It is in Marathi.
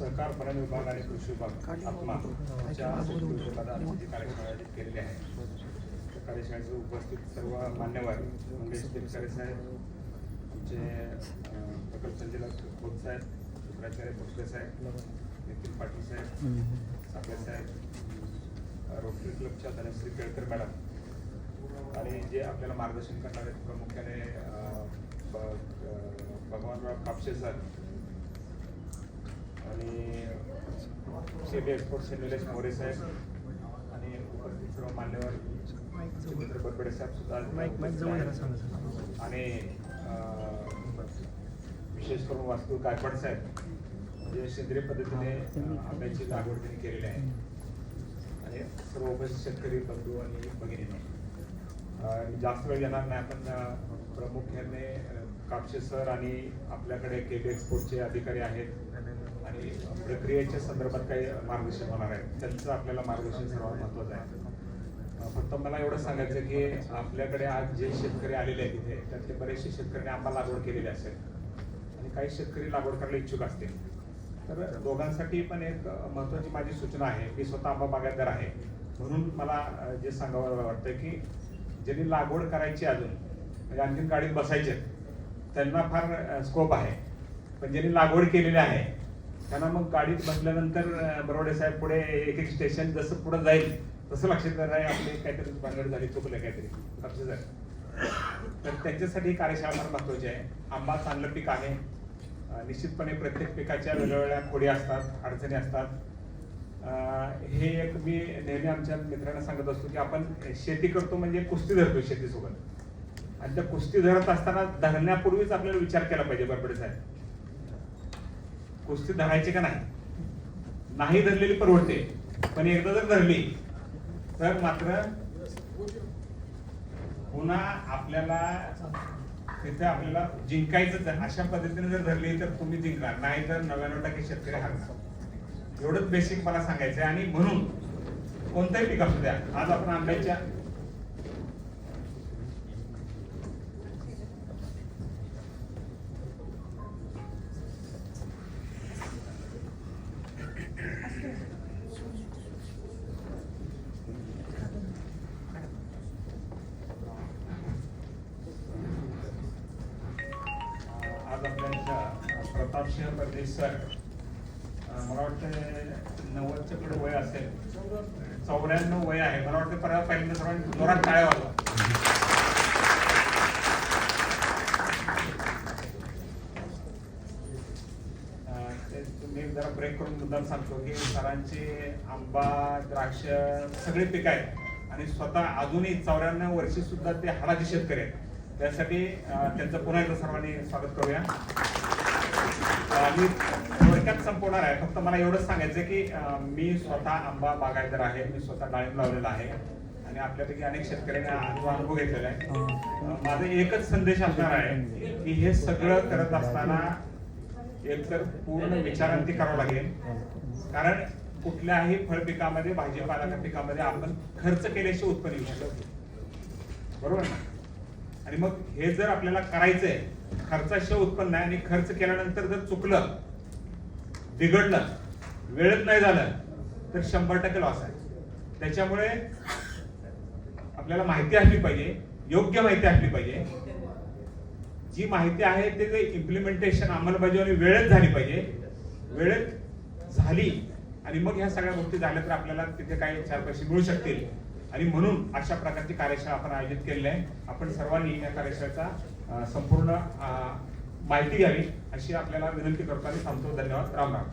सहकार पणन विभाग आणि कृषी विभाग आत्मा यांच्या संयुक्त जी कार्यशाळा आयोजित केलेली आहे त्या कार्यशाळेचे उपस्थित सर्व मान्यवर मंगेश देवसारे साहेब आमचे प्रकल्प संचालक खोत साहेब शुक्राचार्य भोसले साहेब नितीन पाटील साहेब साखरे साहेब रोटरी क्लबच्या धनश्री केळकर मॅडम. आणि जे आपल्याला मार्गदर्शन करणार आहेत प्रामुख्याने भगवानराव कापसे सर आणि शेबी एक्सपोर्टचे निलेश मोरे साहेब आणि उपस्थित सर्व मान्यवर सुमित्र बरबडे साहेब सुद्धा. आणि विशेष करून वास्तू गायकवाड साहेब म्हणजे सेंद्रिय पद्धतीने आंब्याची लागवड त्यांनी केलेली आहे आणि सर्व उपस्थित शेतकरी बंधू आणि भगिनीने जास्त वेळ येणार नाही आपण प्रामुख्याने अं, कापसे सर आणि आपल्याकडे केबी एक्सपोर्टचे अधिकारी आहेत आणि प्रक्रियेच्या संदर्भात काही मार्गदर्शन होणार आहे. त्यांचं आपल्याला मार्गदर्शन सर्वात महत्वाचं आहे. फक्त मला एवढं सांगायचं की आपल्याकडे आज जे शेतकरी आलेले आहेत तिथे त्यातले बरेचसे शेतकऱ्यांनी आंबा लागवड केलेली असेल. आणि काही शेतकरी लागवड करायला इच्छुक असतील. तर दोघांसाठी पण एक महत्वाची माझी सूचना आहे. मी स्वतः आंबा बागायतदार आहे. म्हणून मला जे सांगावं वाटतं की ज्यांनी लागवड करायची अजून म्हणजे आणखीन गाडीत बसायचे त्यांना फार स्कोप आहे. पण ज्यांनी लागवड केलेली आहे त्यांना मग गाडीत बसल्यानंतर बरोडे साहेब पुढे एक एक स्टेशन जसं पुढे जाईल तसं लक्षात आहे. आपली काहीतरी भानगड झाली चुकलं काहीतरी. लक्षात झालं तर त्यांच्यासाठी कार्यशाळा फार महत्वाची आहे. आंबा चांगलं पीक आहे. निश्चितपणे प्रत्येक पिकाच्या वेगवेगळ्या खोडी असतात अडचणी असतात. हे एक मी नेहमी आमच्या मित्रांना सांगत असतो की आपण शेती करतो म्हणजे कुस्ती धरतो शेतीसोबत. आणि त्या कुस्ती धरत असताना धरण्यापूर्वीच आपल्याला विचार केला पाहिजे बरबडे साहेब. कुस्ती धरायची का नाही? नाही धरलेली परवडते पण एकदा जर धरली तर मात्र पुन्हा आपल्याला तिथे आपल्याला जिंकायचं अशा पद्धतीने जर धरली तर तुम्ही जिंकणार. नाही तर नव्याण्णव टक्के शेतकरी हरणार. एवढंच बेसिक मला सांगायचं आहे आणि म्हणून कोणताही पीक असू द्या. आज आपण आंब्याच्या आज आपल्या परदेश सर मला वाटतं नव्वदच्या पुढे वय असेल. चौऱ्याण्णव वय आहे. मला वाटतं परवा पहिल्यांदा सर्वांनी जोरात टाळ्या वाजवा. तुम्ही जरा ब्रेक करून मुद्दाम सांगतो की सरांची आंबा द्राक्ष सगळे पिक आहेत. आणि स्वतः अजूनही चौऱ्याण्णव वर्षी सुद्धा ते हाडाचे शेतकरी आहेत. त्यासाठी त्यांचं पुन्हा एकदा सर्वांनी स्वागत करूया. मी थोडक्यात संपवणार आहे. फक्त मला एवढंच सांगायचं की मी स्वतः आंबा बागायतदार आहे. मी स्वतः डाळिंब लावलेला आहे. आणि आपल्यापैकी अनेक शेतकऱ्यांनी अनुभव अनुभव घेतलेला आहे. माझा एकच संदेश असणार आहे की हे सगळं करत असताना एकतर पूर्ण विचारांती करावं लागेल. कारण कुठल्याही फळ पिकामध्ये भाजीपाला पिकामध्ये आपण खर्च केल्याशिवाय उत्पन्न येऊ शकतो बरोबर ना? आणि मग हे जर आपल्याला करायचंय खर्चाशिवाय उत्पन्न आहे आणि खर्च केल्यानंतर जर चुकलं बिघडलं वेळेत नाही झालं तर शंभर टक्के लॉस आहे. त्याच्यामुळे आपल्याला माहिती असली पाहिजे योग्य माहिती असली पाहिजे. जी माहिती आहे ते इम्प्लिमेंटेशन अंमलबजावणी वेळेत झाली पाहिजे. वेळेत झाली आणि मग ह्या सगळ्या गोष्टी झाल्या तर आपल्याला तिथे काही चार पैसे मिळू शकतील. आणि म्हणून अशा प्रकारची कार्यशाळा आपण आयोजित केलेली आहे. आपण सर्वांनी या कार्यशाळेचा संपूर्ण माहिती घ्यावी अशी आपल्याला विनंती करतो आणि थांबतो. धन्यवाद. राम राम.